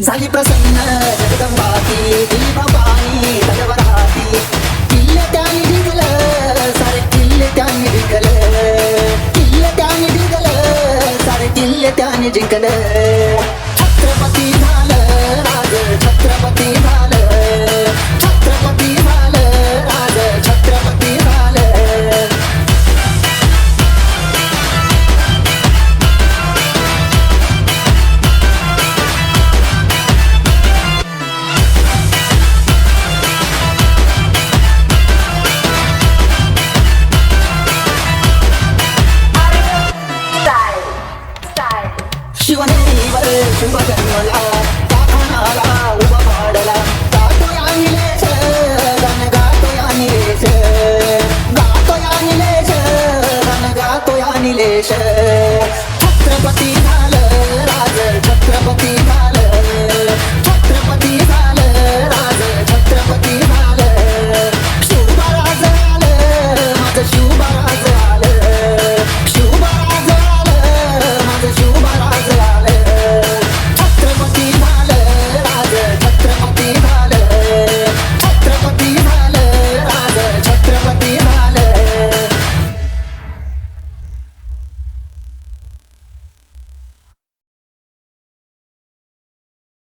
സായി പ്രസന്ന ജഗദമ്പാതി ദീപമായി തലവറാതി ഇല്ല താനിടികൾ സരക്കില്ല താനിടികൾ ഇല്ല താനിടികൾ സരക്കില്ല താനിടികൾ ഛത്രപതി शुभ जन्मला साधनाला उभा पाडला गातो अनिलेश गण गातो अनिलेश गातो अनिलेश गण अनिलेश